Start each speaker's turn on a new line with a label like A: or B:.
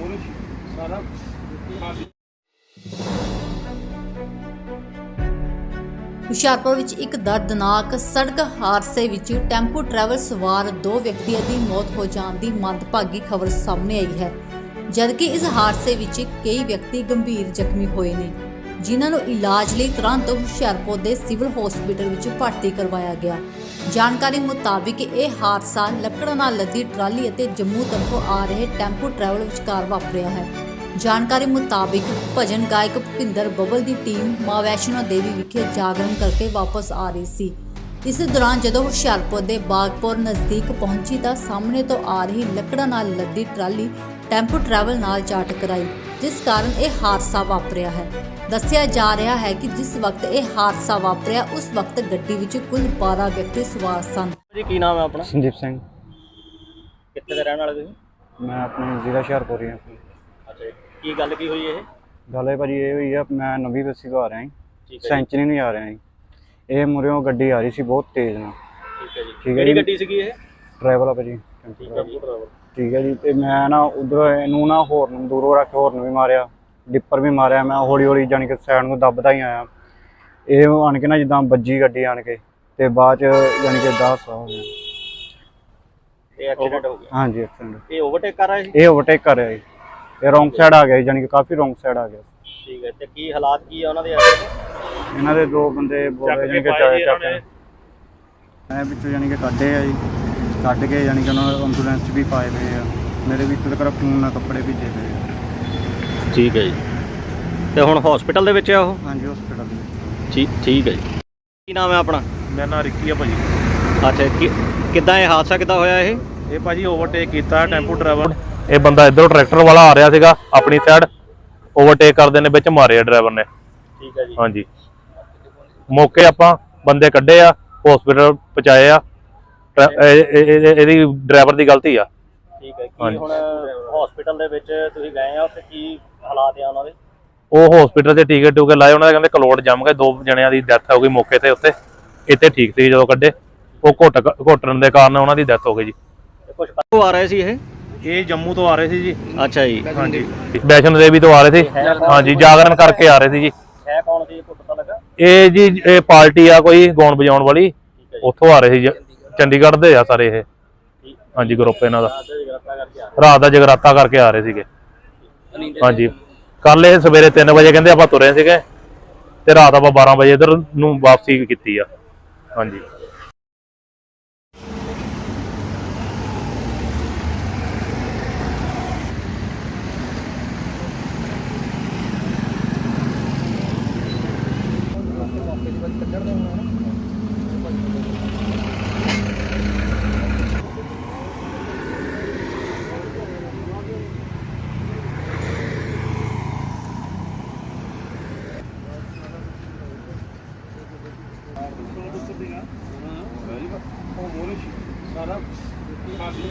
A: ਉਹਨੂੰ ਸਾਰਾ
B: ਹੁਸ਼ਿਆਰਪੁਰ ਵਿੱਚ ਇੱਕ ਦਰਦਨਾਕ ਸੜਕ ਹਾਦਸੇ ਵਿੱਚ ਟੈਂਪੂ ਟਰੈਵਲ ਸਵਾਰ ਦੋ ਵਿਅਕਤੀਆਂ ਦੀ ਮੌਤ ਹੋ ਜਾਣ ਦੀ ਮੰਦਭਾਗੀ ਖਬਰ ਸਾਹਮਣੇ ਆਈ ਹੈ, ਜਦਕਿ ਇਸ ਹਾਦਸੇ ਵਿੱਚ ਕਈ ਵਿਅਕਤੀ ਗੰਭੀਰ ਜ਼ਖਮੀ ਹੋਏ ਨੇ, ਜਿਨ੍ਹਾਂ ਨੂੰ ਇਲਾਜ ਲਈ ਤੁਰੰਤ ਹੁਸ਼ਿਆਰਪੁਰ ਦੇ ਸਿਵਲ ਹਸਪੀਟਲ ਵਿੱਚ ਭਰਤੀ ਕਰਵਾਇਆ ਗਿਆ। ਜਾਣਕਾਰੀ ਮੁਤਾਬਿਕ ਇਹ ਹਾਦਸਾ ਲੱਕੜਾਂ ਨਾਲ ਲੱਦੀ ਟਰਾਲੀ ਅਤੇ ਜੰਮੂ ਤਰਫੋਂ ਆ ਰਹੇ ਟੈਂਪੂ ਟਰੈਵਲ ਵਿਚਕਾਰ ਵਾਪਰਿਆ ਹੈ। ਜਾਣਕਾਰੀ ਮੁਤਾਬਿਕ ਭਜਨ ਗਾਇਕ ਭੁਪਿੰਦਰ ਬੱਬਲ ਦੀ ਟੀਮ ਮਾਂ ਵੈਸ਼ਨੋ ਦੇਵੀ ਵਿਖੇ ਜਾਗਰਣ ਕਰਕੇ ਵਾਪਸ ਆ ਰਹੀ ਸੀ। ਇਸ ਦੌਰਾਨ ਜਦੋਂ ਹੁਸ਼ਿਆਰਪੁਰ ਦੇ ਬਾਗਪੁਰ ਨਜ਼ਦੀਕ ਪਹੁੰਚੀ ਤਾਂ ਸਾਹਮਣੇ ਤੋਂ ਆ ਰਹੀ ਲੱਕੜਾਂ ਨਾਲ ਲੱਦੀ ਟਰਾਲੀ ਟੈਂਪੂ ਟਰੈਵਲ ਨਾਲ ਜਾ ਟਕਰਾਈ ਜਿਸ ਕਾਰਨ ਇਹ ਹਾਦਸਾ ਵਾਪਰਿਆ ਹੈ। ਦੱਸਿਆ ਜਾ ਰਿਹਾ ਹੈ ਕਿ ਜਿਸ ਵਕਤ ਇਹ ਹਾਦਸਾ ਵਾਪਰਿਆ ਉਸ ਵਕਤ ਗੱਡੀ ਵਿੱਚ ਕੁੱਲ 12 ਵਿਅਕਤੀ ਸਵਾਰ ਸਨ।
C: ਜੀ ਕੀ ਨਾਮ ਹੈ ਆਪਣਾ?
D: ਸੰਦੀਪ ਸਿੰਘ।
C: ਕਿੱਥੇ ਦੇ ਰਹਿਣ ਵਾਲੇ ਤੁਸੀਂ?
D: ਮੈਂ ਆਪਣੇ ਜ਼ਿਲ੍ਹਾ ਹੁਸ਼ਿਆਰਪੁਰ ਹੀ ਹਾਂ।
C: ਅੱਛਾ ਜੀ। ਕੀ ਗੱਲ ਕੀ ਹੋਈ ਇਹ?
D: ਗੱਲ ਇਹ ਭਾਜੀ ਇਹ ਹੋਈ ਆ ਮੈਂ ਨਵੀਂ ਬੱਸੀ ਤੋਂ ਆ ਰਿਹਾ
C: ਠੀਕ ਹੈ ਜੀ।
D: ਸੈਂਚਰੀ ਨੂੰ ਜਾ ਰਿਹਾ ਜੀ। ਇਹ ਮੁਰਿਓਂ ਗੱਡੀ ਆ ਰਹੀ ਸੀ ਬਹੁਤ ਤੇਜ਼ ਨਾਲ।
C: ਠੀਕ ਹੈ ਜੀ।
D: ਠੀਕ ਹੈ
C: ਕਿਹੜੀ
D: ਜੀ।
C: ਗੱਡੀ ਸੀਗੀ ਇਹ?
D: ਡਰਾਈਵਰ ਆ ਭਾਜੀ।
C: ਠੀਕ ਹੈ ਜੀ ਡਰਾਈਵਰ।
D: ਠੀਕ ਹੈ ਜੀ ਤੇ ਮੈਂ ਨਾ ਉਧਰ ਇਹਨੂੰ ਨਾ ਹੋਰਨ ਦੂਰੋਂ ਰੱਖ ਕੇ ਹੋਰਨ ਵੀ ਮਾਰਿਆ ਡਿੱਪਰ ਵੀ ਮਾਰਿਆ ਮੈਂ ਹੌਲੀ ਹੌਲੀ ਜਾਣੀ ਕਿ ਸਾਈਡ ਨੂੰ ਦੱਬਦਾ ਹੀ ਆਇਆ। ਇਹ ਆਣ ਕੇ ਨਾ ਜਿੱਦਾਂ ਵੱਜੀ ਗੱਡੀ ਆਣ ਕੇ ਤੇ ਬਾਅਦ ਚ ਜਾਣੀ ਕਿ ਦਾਸ ਹੋ ਗਿਆ।
C: ਇਹ ਐਕਸੀਡੈਂਟ ਹੋ ਗਿਆ।
D: ਹਾਂਜੀ ਐਕਸੀਡੈਂਟ
C: ਇਹ ਓਵਰਟੇਕ ਕਰ ਰਿਹਾ ਸੀ?
D: ਇਹ ਓਵਰਟੇਕ ਕਰ ਰਿਹਾ ਜੀ ਇਹ ਰੋਂਗ ਸਾਈਡ ਆ ਗਿਆ ਜੀ, ਜਾਣੀ ਕਿ ਕਾਫੀ ਰੋਂਗ ਸਾਈਡ ਆ ਗਿਆ।
C: ਠੀਕ ਹੈ ਤੇ ਕੀ ਹਾਲਾਤ ਕੀ ਆ ਉਹਨਾਂ ਦੇ
D: ਇਹਨਾਂ ਦੇ ਦੋ ਬੰਦੇ ਬੋਲੇ ਜਾਨੀ ਕਿ ਚਾਹ ਚੱਕ ਮੈਂ ਵਿੱਚੋਂ ਜਾਨੀ ਕਿ ਕੱਢੇ ਆ ਜੀ। ਕੱਢ ਕੇ ਜਾਨੀ ਕਿ ਉਹਨਾਂ ਨੂੰ ਐਂਬੂਲੈਂਸ 'ਚ ਵੀ ਪਾਏ ਹੋਏ ਆ। ਮੇਰੇ ਵਿੱਚ ਤੱਕ ਖੂਨ ਨਾਲ ਕੱਪੜੇ ਭਿੱਜੇ ਪਏ ਆ।
C: ਠੀਕ ਹੈ ਜੀ। ਤੇ ਹੁਣ ਹਸਪੀਟਲ ਦੇ ਵਿੱਚ ਆ ਉਹ?
D: ਹਾਂਜੀ ਹਸਪੀਟਲ ਦੇ ਵਿੱਚ।
C: ਠੀਕ ਠੀਕ ਹੈ ਜੀ। ਕੀ ਨਾਮ ਹੈ ਆਪਣਾ?
A: ਮੇਰਾ ਨਾਂ ਰਿੱਕੀ ਆ ਭਾਜੀ।
C: ਅੱਛਾ ਕਿ- ਕਿੱਦਾਂ ਇਹ ਹਾਦਸਾ ਕਿੱਦਾਂ ਹੋਇਆ ਇਹ?
A: ਇਹ ਭਾਜੀ ਓਵਰਟੇਕ ਕੀਤਾ ਟੈਂਪੂ ਡਰਾਈਵਰ
E: ਇਹ ਬੰਦਾ ਇਧਰੋਂ ਟਰੈਕਟਰ ਵਾਲਾ ਆ ਰਿਹਾ ਸੀਗਾ ਆਪਣੀ ਸਾਈਡ ਓਵਰਟੇਕ ਕਰਦੇ ਨੇ ਵਿੱਚ ਮਾਰਿਆ ਡਰਾਈਵਰ ਨੇ।
C: ਠੀਕ ਹੈ ਜੀ।
E: ਹਾਂਜੀ। ਮੌਕੇ ਆਪਾਂ ਬੰਦੇ ਕੱਢੇ ਆ ਹਸਪੀਟਲ ਪਹੁੰਚਾਏ ਆ। ਇਹਦੀ ਡਰਾਈਵਰ ਦੀ ਗਲਤੀ ਆ।
C: ਠੀਕ ਹੈ ਕੀ। ਹੁਣ ਹਸਪੀਟਲ ਦੇ ਵਿੱਚ ਤੁਸੀਂ ਗਏ ਆ ਉੱਥੇ ਕੀ ਹਾਲਾਤ ਆ ਉਹਨਾਂ ਦੇ?
E: ਉਹ ਹਸਪੀਟਲ ਤੇ ਟੀਕੇ ਟੂਕੇ ਲਾਏ ਉਹਨਾਂ ਦੇ ਕਹਿੰਦੇ ਕਲੋੜ ਜੰਮ ਗਏ ਦੋ ਜਣਿਆਂ ਦੀ ਡੈਥ ਹੋ ਗਈ ਮੌਕੇ ਤੇ ਉੱਤੇ ਇੱਥੇ ਠੀਕ ਸੀ ਜਦੋਂ ਕੱਢੇ। ਉਹ ਘੁੱਟ ਘੁੱਟਣ ਦੇ ਕਾਰਨ ਉਹਨਾਂ ਦੀ ਡੈਥ ਹੋ ਗਈ ਜੀ।
C: ਕੁਝ ਕਦੋਂ ਆ ਰਹੇ ਸੀ ਇਹ?
A: ਇਹ ਜੰਮੂ ਤੋਂ ਆ ਰਹੇ ਸੀ ਜੀ।
C: ਅੱਛਾ ਜੀ।
A: ਹਾਂਜੀ।
E: ਵੈਸ਼ਨੋ ਦੇਵੀ ਤੋਂ ਆ ਰਹੇ ਸੀ। ਹਾਂਜੀ ਜਾਗਰਣ ਕਰਕੇ ਆ ਰਹੇ ਸੀ ਜੀ।
C: ਹੈ ਕੌਣ ਸੀ? ਪਤਾ ਲੱਗਾ?
E: ਇਹ ਜੀ ਇਹ ਪਾਰਟੀ ਆ ਕੋਈ ਗਾਉਣ ਵਜਾਉਣ ਵਾਲੀ। ਉੱਥੋਂ ਆ ਰਹੇ ਸੀ ਜ- ਚੰਡੀਗੜ੍ਹ ਦੇ ਆ ਸਾਰੇ ਇਹ। ਹਾਂਜੀ ਗਰੁੱਪ ਇਹਨਾਂ ਦਾ। ਰਾਤ ਦਾ ਜਗਰਾਤਾ ਕਰਕੇ ਆ ਰਹੇ ਸੀਗੇ। ਹਾਂਜੀ। ਕੱਲ ਇਹ ਸਵੇਰੇ 3 ਵਜੇ ਕਹਿੰਦੇ ਆਪਾਂ ਤੁਰੇ ਸੀਗੇ ਤੇ ਰਾਤ ਆਪਾਂ 12 ਵਜੇ ਇਧਰ ਨੂੰ ਵਾਪਸੀ ਕੀਤੀ ਆ। ਹਾਂਜੀ।
A: ਸਾਰਾ ਖਾਲੀ